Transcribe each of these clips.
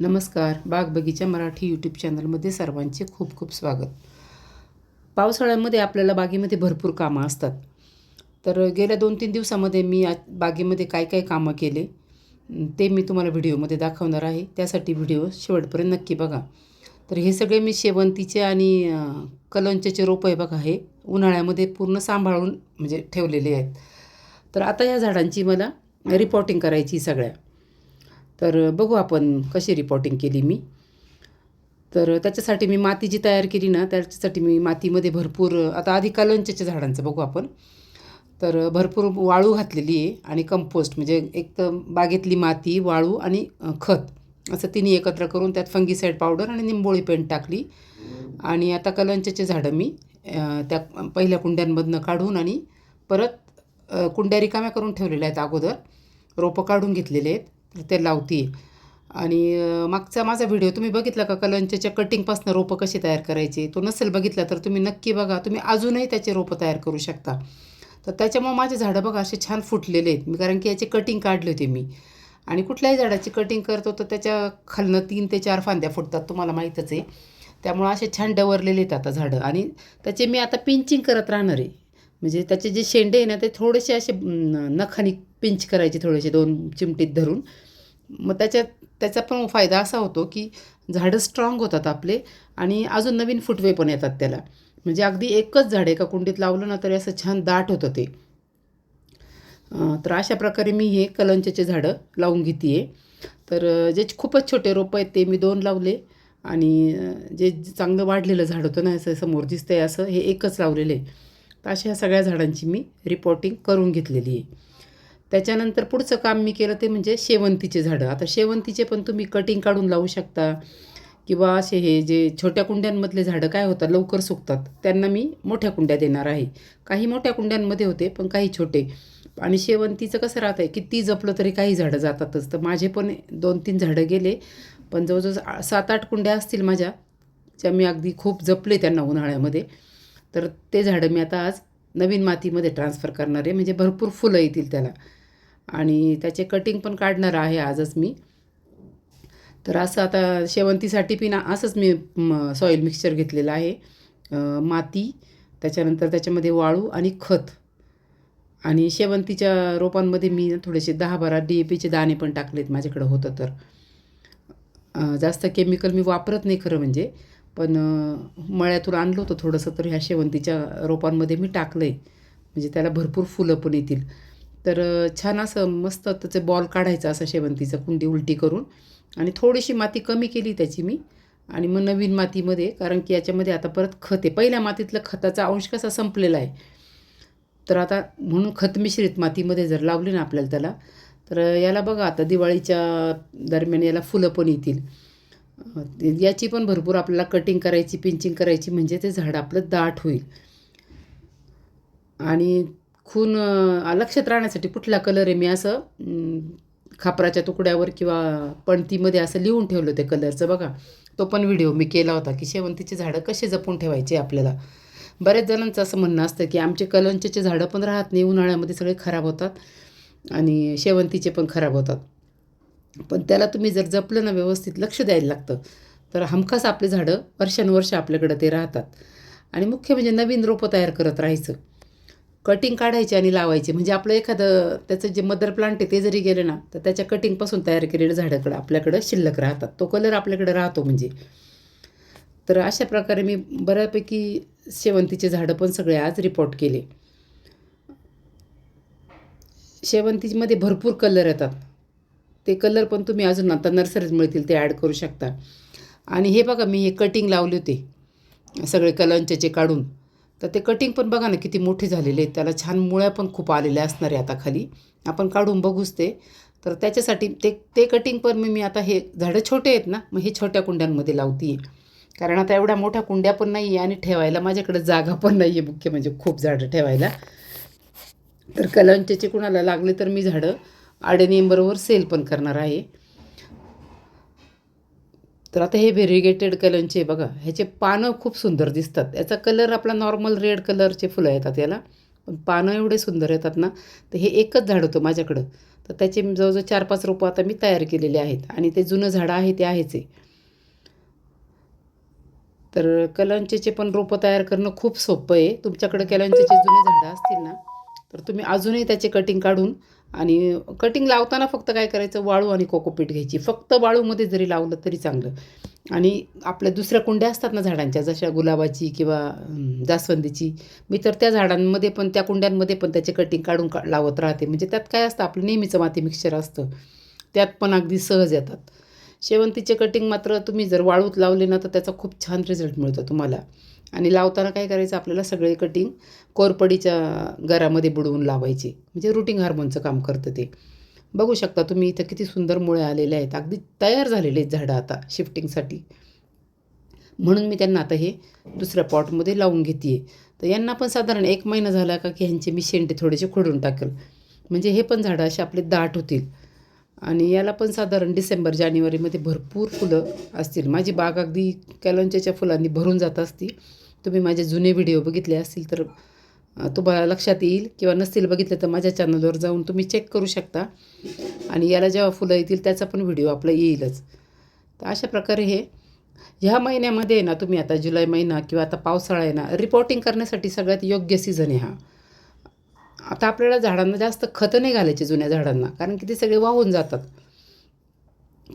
नमस्कार. बाग बगीचा मराठी यूट्यूब चॅनलमध्ये सर्वांचे खूप खूप स्वागत. पावसाळ्यामध्ये आपल्याला बागेमध्ये भरपूर कामं असतात. तर गेल्या दोन तीन दिवसामध्ये मी आ बागेमध्ये काय काय कामं केले ते मी तुम्हाला व्हिडिओमध्ये दाखवणार आहे. त्यासाठी व्हिडिओ शेवटपर्यंत नक्की बघा. तर हे सगळे मी शेवंतीचे आणि कलंच्याचे रोपं आहे बघा हे उन्हाळ्यामध्ये पूर्ण सांभाळून म्हणजे ठेवलेले आहेत. तर आता या झाडांची मला रिपोर्टिंग करायची सगळ्या. तर बघू आपण कशी रिपोर्टिंग केली मी. तर त्याच्यासाठी मी माती जी तयार केली ना त्याच्यासाठी मी मातीमध्ये भरपूर आता आधी कलंच्याच्या झाडांचं बघू आपण. तर भरपूर वाळू घातलेली आहे आणि कंपोस्ट म्हणजे एक तर बागेतली माती वाळू आणि खत असं तिन्ही एकत्र करून त्यात फंगीसाईड पावडर आणि निंबोळी पेंट टाकली. आणि आता कलंच्याचे झाडं मी त्या पहिल्या कुंड्यांमधनं काढून आणि परत कुंड्या रिकाम्या करून ठेवलेल्या आहेत अगोदर. रोपं काढून घेतलेले आहेत. ते लावते आणि मागचा माझा व्हिडिओ तुम्ही बघितला का? कलंच्याच्या कटिंगपासून रोपं कशी तयार करायची? तो नसेल बघितला तर तुम्ही नक्की बघा. तुम्ही अजूनही त्याचे रोपं तयार करू शकता. तर त्याच्यामुळे माझे झाडं बघा असे छान फुटलेले आहेत. मी कारण की याचे कटिंग काढली होती मी. आणि कुठल्याही झाडाची कटिंग करतो तर त्याच्या खालनं तीन ते चार फांद्या फुटतात तुम्हाला माहीतच आहे. त्यामुळं असे छान डवरलेले आहेत आता झाडं. आणि त्याचे मी आता पिंचिंग करत राहणार आहे. म्हणजे त्याचे जे शेंडे आहे ना ते थोडेसे असे नखानी पिंच करायचे थोडेसे दोन चिमटीत धरून. मग त्याच्यात त्याचा पण फायदा असा होतो की झाडं स्ट्रॉंग होतात आपले आणि अजून नवीन फुटवे पण येतात त्याला. म्हणजे अगदी एकच झाड एका कुंडीत लावलं ना तरी असं छान दाट होतं ते. तर अशा प्रकारे मी हे कलंच्याचे झाडं लावून घेते आहे तर जे खूपच छोटे रोपं आहेत ते मी दोन लावले आणि जे चांगलं वाढलेलं झाड होतं ना असं समोर दिसतंय असं हे एकच लावलेलं आहे. तर अशा ह्या सगळ्या झाडांची मी रिपोर्टिंग करून घेतलेली आहे. त्याच्यानंतर पुढचं काम मी केलं ते म्हणजे शेवंतीचे झाडं. आता शेवंतीचे पण तुम्ही कटिंग काढून लावू शकता. किंवा असे हे जे छोट्या कुंड्यांमधले झाडं काय होतात लवकर सुकतात त्यांना मी मोठ्या कुंड्या देणार आहे. काही मोठ्या कुंड्यांमध्ये होते पण काही छोटे. आणि शेवंतीचं कसं राहतं आहे किती जपलं तरी काही झाडं जातातच. तर माझे पण दोन तीन झाडं गेले. पण जवळजवळ सात आठ कुंड्या असतील माझ्या ज्या मी अगदी खूप जपले त्यांना उन्हाळ्यामध्ये. तर ते झाडं मी आता आज नवीन मातीमध्ये ट्रान्सफर करणार आहे. म्हणजे भरपूर फुलं येतील त्याला. आणि त्याचे कटिंग पण काढणार आहे आजच मी. तर असं आता शेवंतीसाठी पण असंच मी सॉईल मिक्सचर घेतलेलं आहे. माती त्याच्यानंतर त्याच्यामध्ये वाळू आणि खत. आणि शेवंतीच्या रोपांमध्ये मी थोडेसे दहा बारा डी ए पीचे दाणे पण टाकलेत माझ्याकडं होतं तर. जास्त केमिकल मी वापरत नाही खरं म्हणजे पण मळ्यातून आणलं होतं थोडंसं तर ह्या शेवंतीच्या रोपांमध्ये मी टाकलं आहे म्हणजे त्याला भरपूर फुलं पण येतील. तर छान असं मस्त त्याचे बॉल काढायचा असं शेवंतीचं कुंडी उलटी करून. आणि थोडीशी माती कमी केली त्याची मी. आणि मग नवीन मातीमध्ये कारण की याच्यामध्ये आता परत खत आहे. पहिल्या मातीतलं खताचा अंश कसा संपलेला आहे. तर आता म्हणून खत मिश्रित मातीमध्ये जर लावली ना आपल्याला त्याला तर याला बघा आता दिवाळीच्या दरम्यान याला फुलं पण येतील. याची पण भरपूर आपल्याला कटिंग करायची पिंचिंग करायची म्हणजे ते झाड आपलं दाट होईल. आणि खून लक्षात राहण्यासाठी कुठला कलर आहे? मी असं खापराच्या तुकड्यावर किंवा पणतीमध्ये असं लिहून ठेवलं ते कलरचं बघा. तो पण व्हिडिओ मी केला होता की शेवंतीचे झाडं कसे जपून ठेवायचे आपल्याला. बऱ्याच जणांचं असं म्हणणं असतं की आमचे कलंचेचे झाडं पण राहत नाही उन्हाळ्यामध्ये सगळे खराब होतात आणि शेवंतीचे पण खराब होतात. पण त्याला तुम्ही जर जपलं ना व्यवस्थित लक्ष द्यायला लागतं. तर हमखास आपले झाडं वर्षानुवर्ष आपल्याकडं ते राहतात. आणि मुख्य म्हणजे नवीन रोपं तयार करत राहायचं. कटिंग काढायची आणि लावायचे. म्हणजे आपलं एखादं त्याचं जे मदर प्लांट आहे ते जरी गेलं ना तर त्याच्या कटिंगपासून तयार केलेलं झाडाकडं आपल्याकडं शिल्लक राहतात. तो कलर आपल्याकडे राहतो म्हणजे. तर अशा प्रकारे मी बऱ्यापैकी शेवंतीचे झाडं पण सगळे आज रिपोर्ट केले. शेवंतीमध्ये भरपूर कलर येतात. ते कलर पण तुम्ही अजून आता नर्सरीत मिळतील ते ॲड करू शकता. आणि हे बघा मी हे कटिंग लावले होते. सगळे कलंच्याचे काढून. तर ते कटिंग पण बघा ना किती मोठे झालेले आहेत. त्याला छान मुळ्या पण खूप आलेल्या असणार आहे आता खाली. आपण काढून बघूच ते. तर त्याच्यासाठी ते ते कटिंग पण मी मी आता हे झाडं छोटे आहेत ना मग हे छोट्या कुंड्यांमध्ये लावते कारण आता एवढ्या मोठ्या कुंड्या पण नाही आहे आणि ठेवायला माझ्याकडे जागा पण नाही आहे मुख्य म्हणजे खूप झाडं ठेवायला. तर कलंच्याचे कुणाला लागले तर मी झाडं आडेनियमबरोबर सेल पण करणार आहे. तर आता हे व्हेरिगेटेड कलरचे बघा ह्याचे पानं खूप सुंदर दिसतात. याचा कलर आपला नॉर्मल रेड कलरचे फुलं येतात याला. पण पानं एवढे सुंदर येतात ना तर हे एकच झाड होतं माझ्याकडं. तर त्याचे जवळजवळ चार पाच रोपं आता मी तयार केलेले आहेत. आणि ते जुनं झाडं आहे ते आहेच आहे तर कलंचेचे पण रोपं तयार करणं खूप सोपं आहे. तुमच्याकडे कलंचेचे जुने झाडं असतील ना तर तुम्ही अजूनही त्याचे कटिंग काढून आणि कटिंग लावताना फक्त काय करायचं? वाळू आणि कोकोपीट घ्यायची. फक्त वाळूमध्ये जरी लावलं तरी चांगलं. आणि आपल्या दुसऱ्या कुंड्या असतात ना झाडांच्या जशा गुलाबाची किंवा जास्वंदीची मी तर त्या झाडांमध्ये पण त्या कुंड्यांमध्ये पण त्याचे कटिंग काढून का लावत राहते. म्हणजे त्यात काय असतं आपलं नेहमीचं माती मिक्सचर असतं. त्यात पण अगदी सहज येतात. शेवंतीचे कटिंग मात्र तुम्ही जर वाळूत लावले ना तर त्याचा खूप छान रिझल्ट मिळतो तुम्हाला. आणि लावताना काय करायचं आपल्याला सगळे कटिंग कोरपडीच्या गरामध्ये बुडवून लावायचे. म्हणजे रुटिंग हार्मोनचं काम करतं ते. बघू शकता तुम्ही इथं किती सुंदर मुळे आलेले आहेत. अगदी तयार झालेले आहेत झाडं आता शिफ्टिंगसाठी म्हणून मी त्यांना आता हे दुसऱ्या पॉटमध्ये लावून घेते तर यांना पण साधारण एक महिना झाला का की ह्यांचे मी शेंडे थोडेसे खोडून टाकेल. म्हणजे हे पण झाडं असे आपले दाट होतील. आणि याला पण साधारण डिसेंबर जानेवारीमध्ये भरपूर फुलं असतील. माझी बाग अगदी कॅलोंच्याच्या फुलांनी भरून जात असती. तुम्ही माझे जुने व्हिडिओ बघितले असतील तर तुम्हाला लक्षात येईल किंवा नसतील बघितले तर माझ्या चॅनलवर जाऊन तुम्ही चेक करू शकता. आणि याला जेव्हा फुलं येतील त्याचा पण व्हिडिओ आपला येईलच. तर अशा प्रकारे हे. ह्या महिन्यामध्ये ना तुम्ही आता जुलै महिना किंवा आता पावसाळा आहे ना रिपोर्टिंग करण्यासाठी सगळ्यात योग्य सीझन आहे हा. आता आपल्याला झाडांना जास्त खतं नाही घालायचे जुन्या झाडांना कारण की ते सगळे वाहून जातात.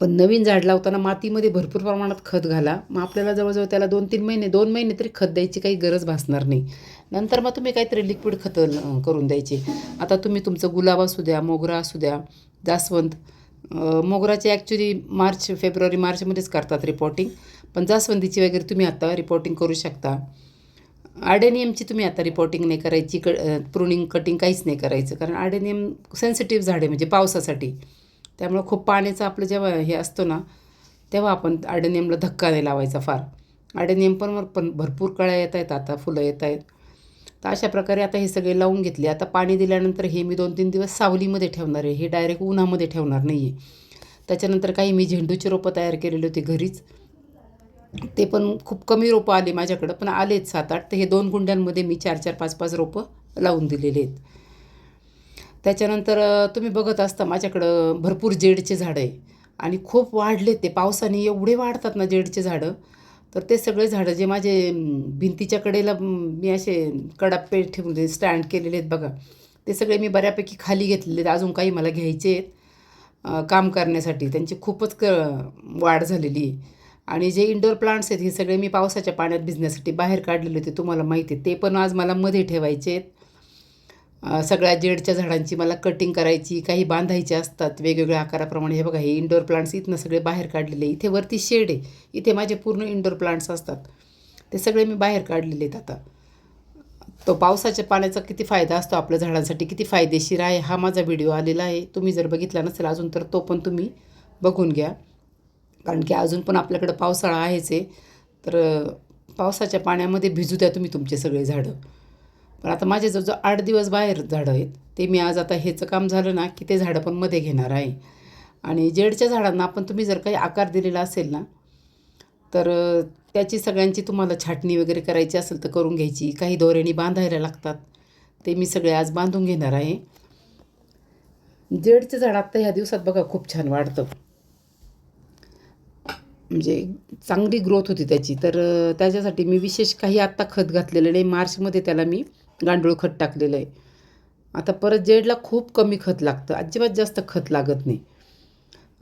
पण नवीन झाड लावताना मातीमध्ये भरपूर प्रमाणात खत घाला. मग आपल्याला जवळजवळ त्याला दोन तीन महिने दोन महिने तरी खत द्यायची काही गरज भासणार नाही. नंतर मग तुम्ही काहीतरी लिक्विड खतं करून द्यायचे. आता तुम्ही तुमचं गुलाब असू द्या मोगरा असू द्या जास्वंद मोगराचे ॲक्च्युली मार्च फेब्रुवारी मार्चमध्येच करतात रिपोर्टिंग पण जास्वंदीची वगैरे तुम्ही आता रिपोर्टिंग करू शकता. आडेनियमची तुम्ही आता रिपोर्टिंग नाही करायची क प्रुनिंग कटिंग काहीच नाही करायचं. कारण आडेनियम सेन्सिटिव्ह झाड आहे म्हणजे पावसासाठी. त्यामुळं खूप पाण्याचं आपलं जेव्हा हे असतो ना तेव्हा आपण आडेनियमला धक्का नाही लावायचा फार. आडेनियम पण पण भरपूर कळ्या येत आहेत आता फुलं येत आहेत. तर अशा प्रकारे आता हे सगळे लावून घेतले. आता पाणी दिल्यानंतर हे मी दोन तीन दिवस सावलीमध्ये ठेवणार आहे. हे डायरेक्ट उन्हामध्ये ठेवणार नाही आहे त्याच्यानंतर काही मी झेंडूची रोपं तयार केलेली होती घरीच. ते पण खूप कमी रोपं आले माझ्याकडं पण आलेत सात आठ तर हे दोन कुंड्यांमध्ये मी चार चार पाच पाच रोपं लावून दिलेले आहेत. त्याच्यानंतर तुम्ही बघत असता माझ्याकडं भरपूर जेडचे झाडं आहे. आणि खूप वाढले ते. पावसाने एवढे वाढतात ना जेडचे झाडं. तर ते सगळे झाडं जे माझे भिंतीच्या कडेला मी असे कडापे ठेवून स्टँड केलेले आहेत बघा. ते सगळे मी बऱ्यापैकी खाली घेतलेले आहेत. अजून काही मला घ्यायचे आहेत काम करण्यासाठी. त्यांची खूपच क वाढ झालेली आहे. आणि जे इंडोर प्लांट्स आहेत हे सगळे मी पावसाच्या पाण्यात भिजण्यासाठी बाहेर काढलेले होते तुम्हाला माहिती आहे. ते पण आज मला मध्ये ठेवायचे आहेत. सगळ्या जेडच्या झाडांची मला कटिंग करायची काही बांधायची असतात वेगवेगळ्या आकाराप्रमाणे. हे बघा हे इंडोर प्लांट्स इथनं सगळे बाहेर काढलेले इथे वरती शेड आहे. इथे माझे पूर्ण इंडोर प्लांट्स असतात. ते सगळे मी बाहेर काढलेले आहेत आता. तो पावसाच्या पाण्याचा किती फायदा असतो आपल्या झाडांसाठी किती फायदेशीर आहे हा माझा व्हिडिओ आलेला आहे. तुम्ही जर बघितला नसेल अजून तर तो पण तुम्ही बघून घ्या. कारण की अजून पण आपल्याकडं पावसाळा आहेच आहे. तर पावसाच्या पाण्यामध्ये भिजू द्या तुम्ही तुमचे सगळे झाडं. पण आता माझे जवळजवळ आठ दिवस बाहेर झाडं आहेत. ते मी आज आता हेचं काम झालं ना की ते झाडं पण मध्ये घेणार आहे. आणि जेडच्या झाडांना आपण तुम्ही जर काही आकार दिलेला असेल ना तर त्याची सगळ्यांची तुम्हाला छाटणी वगैरे करायची असेल तर करून घ्यायची. काही दोऱ्यानी बांधायला लागतात. ते मी सगळे आज बांधून घेणार आहे. जेडचं झाड आत्ता ह्या दिवसात बघा खूप छान वाढतं. म्हणजे चांगली ग्रोथ होती त्याची. तर त्याच्यासाठी मी विशेष काही आत्ता खत घातलेलं नाही. मार्चमध्ये त्याला मी गांडूळ खत टाकलेलं आहे. आता परत जेडला खूप कमी खत लागतं. अजिबात जास्त खत लागत नाही.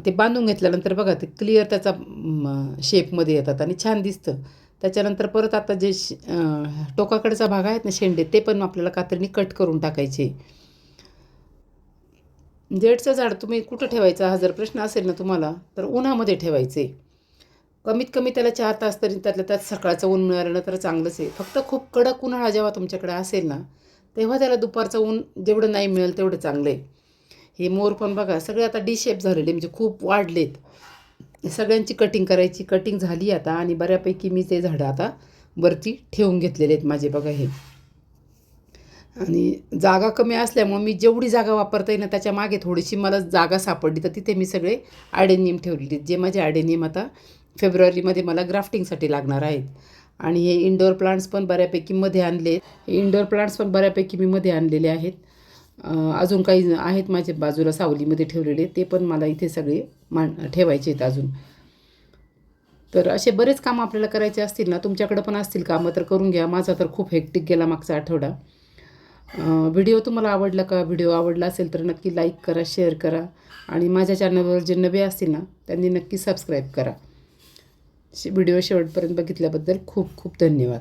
ते बांधून घेतल्यानंतर बघा ते क्लिअर त्याचा शेपमध्ये येतात आणि छान दिसतं. त्याच्यानंतर परत आता जे श टोकाकडचा भाग आहेत ना शेंडे ते पण आपल्याला कात्रीने कट करून टाकायचे. जेडचं झाड तुम्ही कुठं ठेवायचं? हा जर प्रश्न असेल ना तुम्हाला तर उन्हामध्ये ठेवायचे. कमीत कमी त्याला चार तास तरी त्यातल्या त्यात सकाळचं ऊन मिळालं तर चांगलंच आहे. फक्त खूप कडक उन्हाळा जेव्हा तुमच्याकडे असेल ना तेव्हा त्याला दुपारचं ऊन जेवढं नाही मिळेल तेवढं चांगलं आहे. हे मोर पण बघा सगळे आता डी शेप झालेले म्हणजे खूप वाढलेत. सगळ्यांची कटिंग करायची कटिंग झाली आता आणि बऱ्यापैकी मी ते झाडं आता वरती ठेवून घेतलेले आहेत माझे बघा हे. आणि जागा कमी असल्यामुळं मी जेवढी जागा वापरता येईल ना त्याच्यामागे थोडीशी मला जागा सापडली तर तिथे मी सगळे आडेनियम ठेवलेले आहेत. जे माझे आडेनियम आता फेब्रुवारीमध्ये मला ग्राफ्टिंगसाठी लागणार आहेत. आणि हे इंडोर प्लांट्स पण बऱ्यापैकी मध्ये आणले हे इंडोर प्लांट्स पण बऱ्यापैकी मी मध्ये आणलेले आहेत. अजून काही आहेत माझ्या बाजूला सावलीमध्ये ठेवलेले ते पण मला इथे सगळे मान ठेवायचे आहेत अजून. तर असे बरेच कामं आपल्याला करायचे असतील ना तुमच्याकडं पण असतील कामं तर करून घ्या. माझा तर खूप हेक्टिक गेला मागचा आठवडा. व्हिडिओ तुम्हाला आवडला का? व्हिडिओ आवडला असेल तर नक्की लाईक करा शेअर करा. आणि माझ्या चॅनलवर जे नवे असतील ना त्यांनी नक्की सबस्क्राईब करा. व्हिडिओ शेवटपर्यंत बघितल्याबद्दल खूप खूप धन्यवाद.